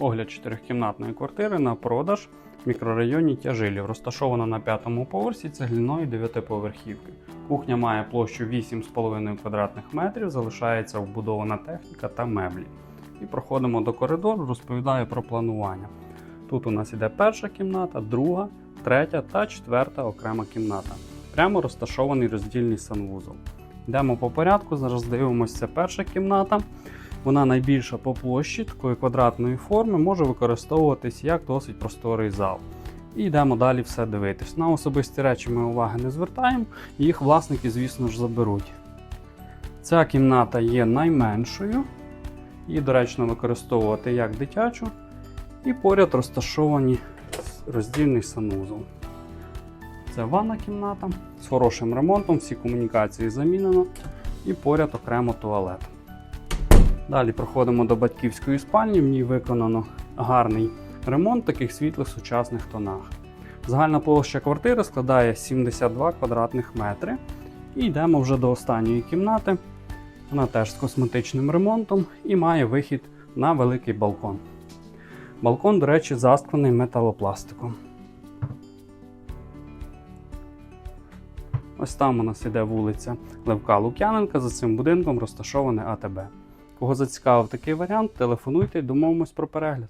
Огляд чотирьохкімнатної квартири на продаж в мікрорайоні Тяжилів, розташована на п'ятому поверсі цегляної дев'ятиповерхівки. Кухня має площу 8,5 квадратних метрів, залишається вбудована техніка та меблі. І проходимо до коридору, розповідаю про планування. Тут у нас іде перша кімната, друга, третя та четверта окрема кімната. Прямо розташований роздільний санвузол. Йдемо по порядку. Зараз дивимося, це перша кімната. Вона найбільша по площі такої квадратної форми, може використовуватись як досить просторий зал. І йдемо далі все дивитись. На особисті речі ми уваги не звертаємо, їх власники, звісно ж, заберуть. Ця кімната є найменшою, її доречно використовувати як дитячу. І поряд розташовані роздільний санузол. Це ванна кімната з хорошим ремонтом, всі комунікації замінено, і поряд окремо туалет. Далі проходимо до батьківської спальні. В ній виконано гарний ремонт таких світлих сучасних тонах. Загальна площа квартири складає 72 квадратних метри. І йдемо вже до останньої кімнати. Вона теж з косметичним ремонтом і має вихід на великий балкон. Балкон, до речі, засклений металопластиком. Ось там у нас іде вулиця Левка Лук'яненка. За цим будинком розташоване АТБ. Кого зацікавив такий варіант, телефонуйте домовимось про перегляд.